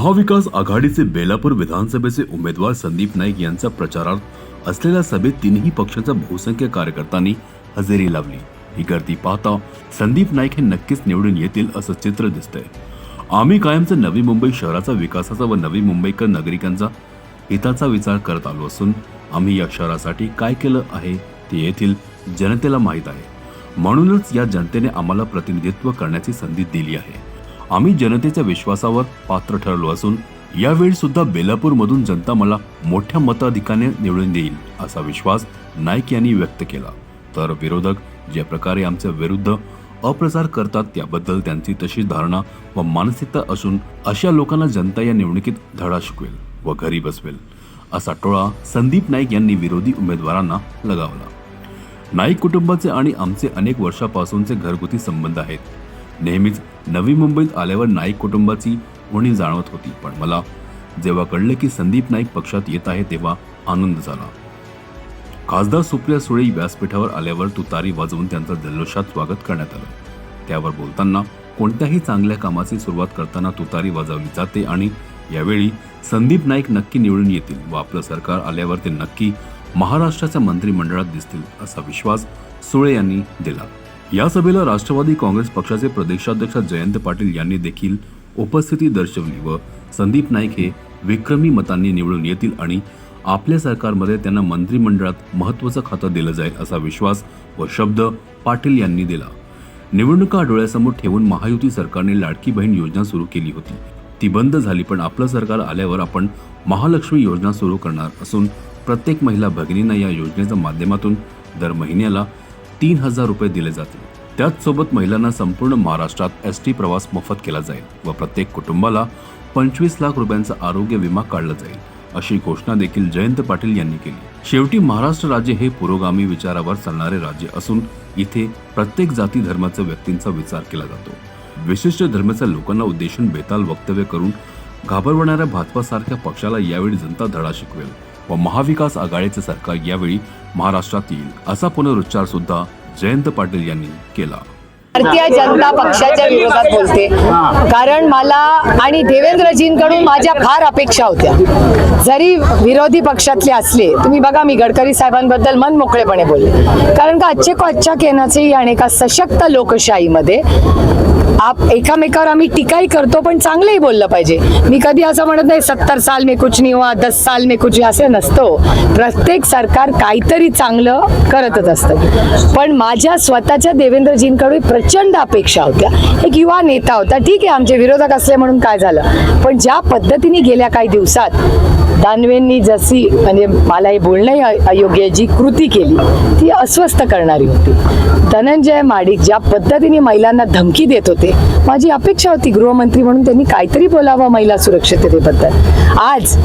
महाविकास आघाडीचे बेलापूर विधानसभेचे उमेदवार संदीप नाईक यांचा प्रचारार्थ असलेल्या सभेत तिन्ही पक्षांच्या बहुसंख्य कार्यकर्त्यांनी हजेरी लावली. ही गर्दी पाहता संदीप नाईक हे नक्कीच निवडून येतील असं चित्र दिसतंय. आम्ही कायमचे नवी मुंबई शहराचा विकासाचा व नवी मुंबईकर नागरिकांचा हिताचा विचार करत आलो असून आम्ही या शहरासाठी काय केलं आहे ते येथील जनतेला माहीत आहे. म्हणूनच या जनतेने आम्हाला प्रतिनिधित्व करण्याची संधी दिली आहे. आम्ही जनतेच्या विश्वासावर पात्र ठरलो असून यावेळी सुद्धा बेलापूरमधून जनता मला मोठ्या मताधिकाने निवडून देईल असा विश्वास नाईक यांनी व्यक्त केला. तर विरोधक ज्या प्रकारे आमच्या विरुद्ध अप्रचार करतात त्याबद्दल त्यांची तशी धारणा व मानसिकता असून अशा लोकांना जनता या निवडणुकीत धडा शिकवेल व घरी बसवेल असा टोळा संदीप नाईक यांनी विरोधी उमेदवारांना लगावला. नाईक कुटुंबाचे आणि आमचे अनेक वर्षापासूनचे घरगुती संबंध आहेत. नेहमीच नवी मुंबईत आल्यावर नाईक कुटुंबाची उणी जाणवत होती. पण मला जेव्हा कळलं की संदीप नाईक पक्षात येत आहे तेव्हा आनंद झाला. खासदार सुप्रिया सुळे व्यासपीठावर आल्यावर तुतारी वाजवून त्यांचं जल्लोषात स्वागत करण्यात आलं. त्यावर बोलताना कोणत्याही चांगल्या कामाची सुरुवात करताना तुतारी वाजवली जाते आणि यावेळी संदीप नाईक नक्की निवडून येतील व आपलं सरकार आल्यावर ते नक्की महाराष्ट्राच्या मंत्रिमंडळात दिसतील असा विश्वास सुळे यांनी दिला. या सभेला राष्ट्रवादी काँग्रेस पक्षाचे प्रदेशाध्यक्ष जयंत पाटील यांनी देखील उपस्थिती दर्शवली व संदीप नाईक हे विक्रमी मतांनी निवडून येतील आणि आपल्या सरकारमध्ये त्यांना मंत्रिमंडळात महत्वाचं खातं दिलं जाईल असा विश्वास व शब्द पाटील यांनी दिला. निवडणुका डोळ्यासमोर ठेवून महायुती सरकारने लाडकी बहीण योजना सुरू केली होती. ती बंद झाली पण आपलं सरकार आल्यावर आपण महालक्ष्मी योजना सुरू करणार असून प्रत्येक महिला भगिनींना या योजनेच्या माध्यमातून दर महिन्याला तीन हजार रुपये दिले जातील. त्याचसोबत महिलांना संपूर्ण महाराष्ट्रात एस टी प्रवास मोफत केला जाईल व प्रत्येक कुटुंबाला पंचवीस लाख रुपयांचा आरोग्य विमा काढला जाईल अशी घोषणा देखील जयंत पाटील यांनी केली. शेवटी महाराष्ट्र राज्य हे पुरोगामी विचारावर चालणारे राज्य असून इथे प्रत्येक जाती धर्माच्या व्यक्तींचा विचार केला जातो. विशिष्ट धर्माच्या लोकांना उद्देशून बेताल वक्तव्य करून घाबरवणाऱ्या भाजपासारख्या पक्षाला यावेळी जनता धडा शिकवेल व महाविकास आघाडीचे सरकार यावेळी महाराष्ट्रात येईल असा पुनरुच्चार सुद्धा जयंत पाटील यांनी केला. भारतीय जनता पक्षाच्या विरोधात बोलते. कारण मला आणि देवेंद्रजींकडून माझ्या फार अपेक्षा होत्या. जरी विरोधी पक्षातले असले तुम्ही बघा मी गडकरी साहेबांबद्दल मन मोकळेपणे बोलले. कारण का अच्छे को अच्छा केनाचे आणि एका सशक्त लोकशाहीमध्ये आप एकामेकावर आम्ही टीकाही करतो पण चांगलंही बोललं पाहिजे. मी कधी असं म्हणत नाही सत्तर साल मे कुछ नाही हुआ दस साल मे कुछ असे नसतो. प्रत्येक सरकार काहीतरी चांगलं करतच असतं. पण माझ्या स्वतःच्या देवेंद्रजींकडून प्रचंड अपेक्षा होत्या. एक युवा नेता होता ठीक आहे आमचे विरोधक असले म्हणून काय झालं. पण ज्या पद्धतीने गेल्या काही दिवसात दानवेंनी जशी म्हणजे मला हे बोलणंही अयोग्य जी कृती केली ती अस्वस्थ करणारी होती. धनंजय माडिक ज्या पद्धतीने महिलांना धमकी देत होते माझी अपेक्षा होती गृहमंत्री म्हणून त्यांनी काहीतरी बोलावं महिला सुरक्षिततेबद्दल. आज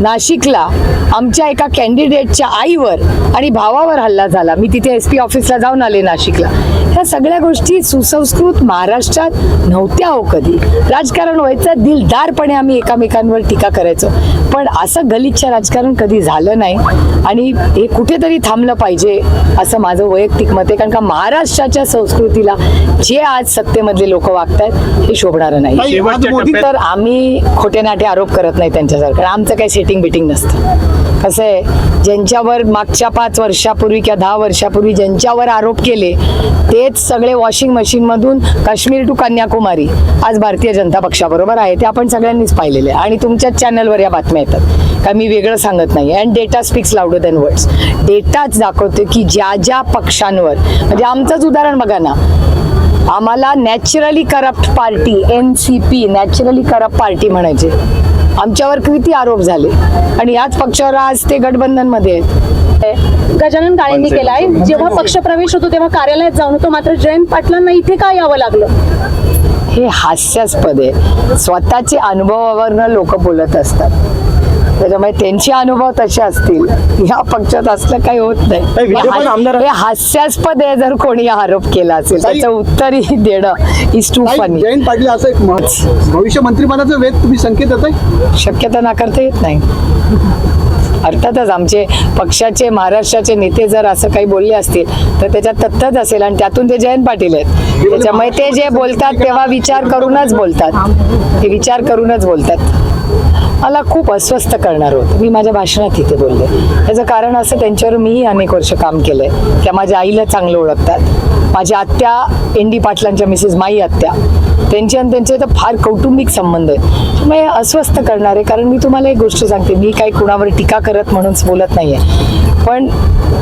नाशिकला आमच्या एका कॅन्डिडेटच्या आईवर आणि भावावर हल्ला झाला. मी तिथे एस पी ऑफिसला जाऊन आले नाशिकला. ह्या सगळ्या गोष्टी सुसंस्कृत महाराष्ट्रात नव्हत्या हो कधी. राजकारण व्हायचं दिलदारपणे आम्ही एकामेकांवर टीका करायचो. पण असं गलिच्छ राजकारण कधी झालं नाही आणि हे कुठेतरी थांबलं पाहिजे असं माझं वैयक्तिक मत आहे. कारण का महाराष्ट्राच्या संस्कृतीला जे आज सत्तेमधले लोक वागतायत हे शोभणारं नाही. तर आम्ही खोटे नाटे आरोप करत नाही त्यांच्यासारखं. आमचं काही सेटिंग बिटिंग नसतं. कसं आहे ज्यांच्यावर मागच्या पाच वर्षापूर्वी किंवा दहा वर्षापूर्वी ज्यांच्यावर आरोप केले तेच सगळे वॉशिंग मशीनमधून काश्मीर टू कन्याकुमारी आज भारतीय जनता पक्षाबरोबर आहे ते आपण सगळ्यांनीच पाहिलेले आहे. आणि तुमच्याच चॅनलवर या बातम्या येतात. का मी वेगळं सांगत नाही. And data speaks louder than words डेटाच दाखवतो की ज्या ज्या पक्षांवर म्हणजे आमचंच उदाहरण बघा ना. आम्हाला naturally corrupt party N C P naturally corrupt party म्हणायचे. आमच्यावर किती आरोप झाले. आणि याच पक्षावर आज ते गठबंधनमध्ये आहेत. गजानन काळेंनी केलाय. जेव्हा पक्षप्रवेश होतो तेव्हा कार्यालयात जाऊन होतो. मात्र जयंत पाटलांना इथे का यावं लागलं? हे हास्यास्पद आहे. स्वतःचे अनुभवावरनं लोक बोलत असतात. त्याच्यामुळे त्यांचे अनुभव तसे असतील. या पक्षात असलं काही होत नाही. हे हास्यास्पद आहे जर कोणी आरोप केला असेल. त्याचं उत्तरही देणं is too funny Jayant Patil असं एक भविष्य मंत्रिपदाचं वेध तुम्ही संकेत देताय? शक्यता नाकारता येत नाही. अर्थातच आमचे पक्षाचे महाराष्ट्राचे नेते जर असं काही बोलले असतील तर त्याच्यात तथ्यच असेल आणि त्यातून ते जयंत पाटील आहेत. त्याच्यामुळे ते जे बोलतात तेव्हा विचार करूनच बोलतात. ते विचार करूनच बोलतात. मला खूप अस्वस्थ करणार होतं. मी माझ्या भाषणात इथे बोलले. त्याचं कारण असं त्यांच्यावर मीही अनेक वर्ष काम केलंय. त्या माझ्या आईला चांगलं ओळखतात. माझ्या आत्या एन डी पाटलांच्या मिसेस माई आत्या त्यांचे आणि त्यांचे तर फार कौटुंबिक संबंध आहेत. त्यामुळे अस्वस्थ करणार आहे. कारण मी तुम्हाला एक गोष्ट सांगते. मी काही कुणावर टीका करत म्हणून बोलत नाही आहे पण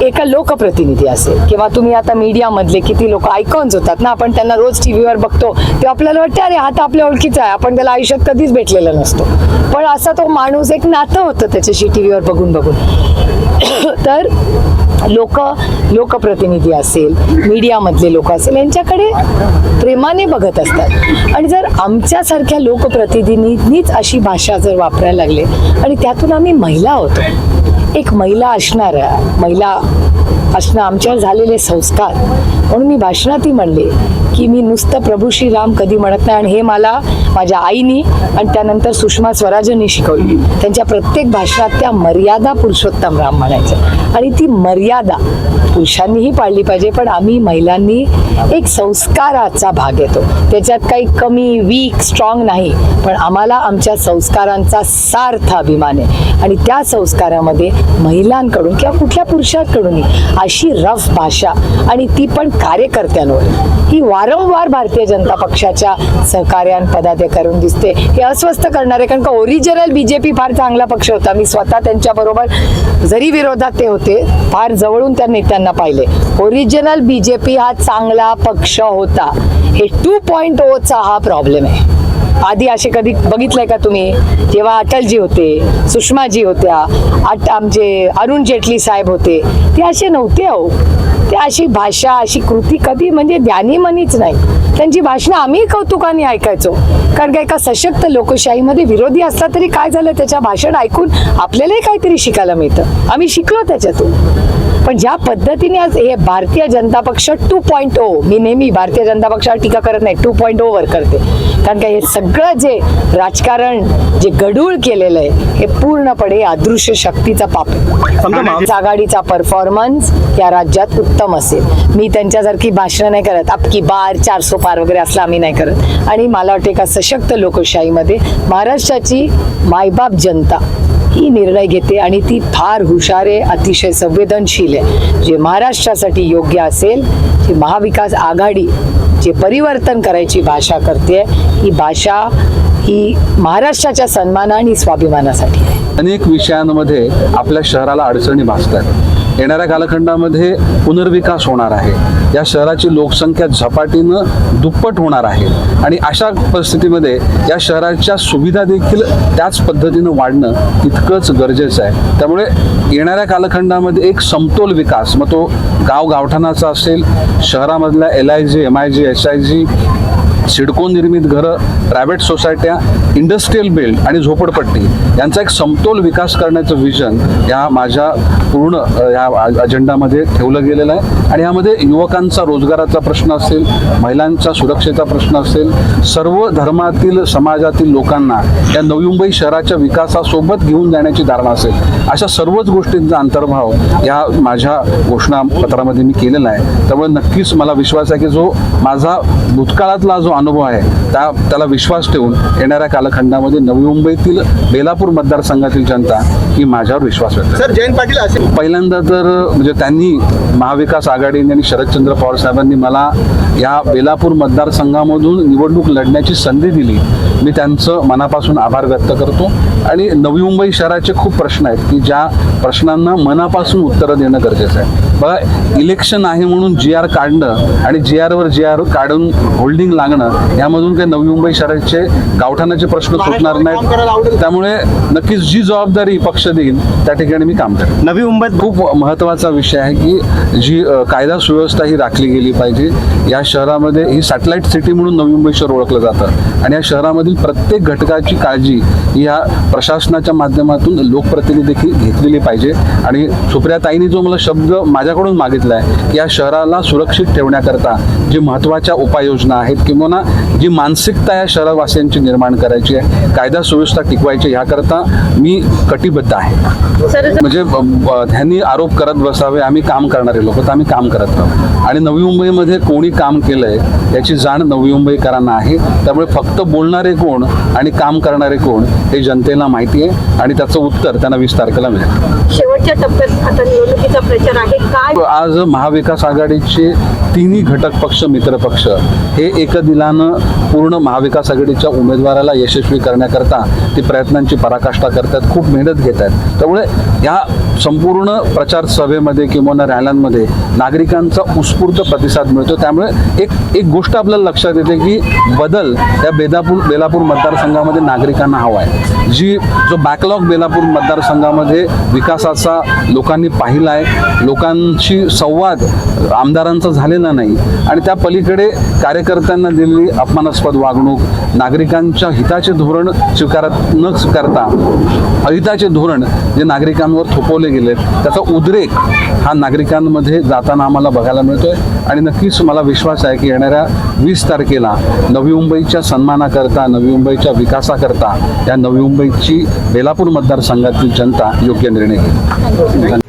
एका लोकप्रतिनिधी असेल किंवा तुम्ही आता मीडियामधले किती लोक आयकॉन्स होतात ना आपण त्यांना रोज टी व्हीवर बघतो तेव्हा आपल्याला वाटतं अरे हा तर आपल्या ओळखीचा आहे. आपण त्याला आयुष्यात कधीच भेटलेला नसतो. पण असं तो माणूस एक नातं होतं त्याच्याशी टी व्हीवर बघून बघून. तर लोक लोकप्रतिनिधी असेल मीडियामधले लोक असेल यांच्याकडे प्रेमाने बघत असतात. आणि जर आमच्यासारख्या लोकप्रतिनिधींनीच अशी भाषा जर वापरायला लागले आणि त्यातून आम्ही महिला होतो. एक महिला असणाऱ्या महिला असणं आमच्यावर झालेले संस्कार. म्हणून मी भाषणातही म्हणले की मी नुसतं प्रभू श्रीराम कधी म्हणत नाही आणि हे मला माझ्या आईनी आणि त्यानंतर सुषमा स्वराजांनी शिकवली. त्यांच्या प्रत्येक भाषणात त्या मर्यादा पुरुषोत्तम राम म्हणायचं. आणि ती मर्यादा पुरुषांनीही पाळली पाहिजे पण आम्ही महिलांनी एक संस्काराचा भाग येतो. त्याच्यात काही कमी वीक स्ट्रॉंग नाही पण आम्हाला आमच्या संस्कारांचा सार्थ अभिमान आहे. आणि त्या संस्कारामध्ये महिलांकडून किंवा कुठल्या पुरुषांकडूनही अशी रफ भाषा आणि ती पण कार्यकर्त्यांवर. ही वारंवार भारतीय जनता पक्षाच्या सहकार्यान पदाधिकाऱ्यांकडून दिसते. हे अस्वस्थ करणारे कारण का ओरिजिनल बीजेपी फार चांगला पक्ष होता. मी स्वतः त्यांच्याबरोबर जरी विरोधात ते होते फार जवळून त्या नेत्यांना पाहिले. ओरिजिनल बीजेपी हा चांगला पक्ष होता. हे टू पॉईंट ओचा हा प्रॉब्लेम आहे. आधी असे कधी बघितलंय का तुम्ही? जेव्हा अटलजी होते सुषमाजी होत्या अट आमचे अरुण जेटली साहेब होते ते असे नव्हते अहो. ते अशी भाषा अशी कृती कधी म्हणजे ध्यानी मनीच नाही. त्यांची भाषणं आम्ही कौतुकाने ऐकायचो. कारण का एका सशक्त लोकशाहीमध्ये विरोधी असला तरी काय झालं? त्याच्या भाषण ऐकून आपल्यालाही काहीतरी शिकायला मिळतं. आम्ही शिकलो त्याच्यातून. पण ज्या पद्धतीने आज हे भारतीय जनता पक्ष टू पॉईंट ओ मी नेहमी भारतीय जनता पक्षावर टीका करत नाही टू पॉईंट वर करते. कारण का हे सगळं जे राजकारण जे गढूळ केलेलं आहे हे पूर्णपणे अदृश्य शक्तीचा पाप आहे. आघाडीचा परफॉर्मन्स या राज्यात उत्तम असेल. मी त्यांच्यासारखी भाषणं नाही करत. अबकी बार चारसो पार वगैरे असलं आम्ही नाही करत. आणि मला वाटते का सशक्त लोकशाहीमध्ये महाराष्ट्राची मायबाप जनता ही निर्णय घेते आणि ती फार हुशार आहे अतिशय संवेदनशील आहे. जे महाराष्ट्रासाठी योग्य असेल ती महाविकास आघाडी जे परिवर्तन करायची भाषा करते ही भाषा ही महाराष्ट्राच्या सन्मान आणि स्वाभिमानासाठी आहे. अनेक विषयांमध्ये आपल्या शहराला अडचणी भासतात. येणाऱ्या कालखंडामध्ये पुनर्विकास होणार आहे. या शहराची लोकसंख्या झपाटीनं दुप्पट होणार आहे. आणि अशा परिस्थितीमध्ये या शहराच्या सुविधा देखील त्याच पद्धतीनं वाढणं तितकंच गरजेचं आहे. त्यामुळे येणाऱ्या कालखंडामध्ये एक समतोल विकास मग तो गाव गावठाणाचा असेल शहरामधल्या L I G M I G S I G CIDCO निर्मित घरं प्रायव्हेट सोसायट्या इंडस्ट्रीयल बिल्ड आणि झोपडपट्टी यांचा एक समतोल विकास करण्याचं विजन या माझ्या पूर्ण या अजेंडामध्ये ठेवलं गेलेलं आहे. आणि यामध्ये युवकांचा रोजगाराचा प्रश्न असेल महिलांचा सुरक्षेचा प्रश्न असेल सर्व धर्मातील समाजातील लोकांना या नवी मुंबई शहराच्या विकासासोबत घेऊन जाण्याची धारणा असेल. अशा सर्वच गोष्टींचा अंतर्भाव या माझ्या घोषणापत्रामध्ये मी केलेला आहे. त्यामुळे नक्कीच मला विश्वास आहे की जो माझा भूतकाळातला जो अनुभव आहे. त्या त्याला विश्वास ठेवून येणाऱ्या कालखंडामध्ये नवी मुंबईतील बेलापूर मतदारसंघातील जनता ही माझ्यावर विश्वास व्यक्त. सर जयंत पाटील असे पहिल्यांदा तर म्हणजे त्यांनी महाविकास आघाडीने आणि शरदचंद्र पवार साहेबांनी मला या बेलापूर मतदारसंघामधून निवडणूक लढण्याची संधी दिली. मी त्यांचं मनापासून आभार व्यक्त करतो. आणि नवी मुंबई शहराचे खूप प्रश्न आहेत की ज्या प्रश्नांना मनापासून उत्तरं देणं गरजेचं आहे. बघा इलेक्शन आहे म्हणून जी आर काढणं आणि जी आरवर जी आर काढून होल्डिंग लागणं यामधून काही नवी मुंबई शहराचे गावठाणाचे प्रश्न सुटणार नाहीत. त्यामुळे नक्कीच जी जबाबदारी पक्ष देईल त्या ठिकाणी मी काम करेन. नवी मुंबईत खूप महत्त्वाचा विषय आहे की जी कायदा सुव्यवस्था ही राखली गेली पाहिजे. या शहरामध्ये ही सॅटेलाईट सिटी म्हणून नवी मुंबई शहर ओळखलं जातं. आणि या शहरामधील प्रत्येक घटकाची काळजी ही या प्रशासनाच्या माध्यमातून लोकप्रतिनिधी देखील घेतलेली पाहिजे. आणि सुप्रियाताईंनी जो मला शब्द माझ्याकडून मागितला आहे की या शहराला सुरक्षित ठेवण्याकरता जी महत्त्वाच्या उपाययोजना आहेत किंवा जी मानसिकता या शहरवासियांची निर्माण करायची आहे कायदा सुव्यवस्था टिकवायची ह्याकरता मी कटिबद्ध आहे. म्हणजे त्यांनी आरोप करत बसावे आम्ही काम करणारे लोक तर आम्ही काम करत राहू आणि नवी मुंबईमध्ये कोणी काम केलंय याची जाण नवी मुंबईकरांना आहे. त्यामुळे फक्त बोलणारे कोण आणि काम करणारे कोण हे जनतेला माहिती आहे आणि त्याचं उत्तर त्यांना वीस तारखेला मिळेल. शेवटच्या टप्प्यात आता निवडणुकीचा प्रचार आहे. आज महाविकास आघाडीचे तिन्ही घटक पक्ष मित्र पक्ष हे एकदिलानं पूर्ण महाविकास आघाडीच्या उमेदवाराला यशस्वी करण्याकरता ती प्रयत्नांची पराकाष्ठा करतात खूप मेहनत घेत आहेत. त्यामुळे या संपूर्ण प्रचार सभेमध्ये किंवा रॅल्यांमध्ये नागरिकांचा उत्स्फूर्त प्रतिसाद मिळतो. त्यामुळे एक एक गोष्ट आपल्याला लक्षात येते की बदल या बेदापूर बेलापूर मतदारसंघामध्ये नागरिकांना हवा आहे. जी जो बॅकलॉग बेलापूर मतदारसंघामध्ये विकासाचा लोकांनी पाहिला आहे लोकांशी संवाद आमदारांचा झालेला नाही आणि त्या पलीकडे कार्यकर्त्यांना दिलेली अपमानास्पद वागणूक नागरिकांच्या हिताचे धोरण स्वीकारत न स्वीकारता अहिताचे धोरण जे नागरिकांवर थोपवले गेले त्याचा उद्रेक हा नागरिकांमध्ये जाताना आम्हाला बघायला मिळतोय. आणि नक्कीच मला विश्वास आहे की येणाऱ्या वीस तारखेला नवी मुंबईच्या सन्मानाकरता नवी मुंबईच्या विकासाकरता या नवी मुंबईची बेलापूर मतदारसंघातील जनता योग्य निर्णय घेईल.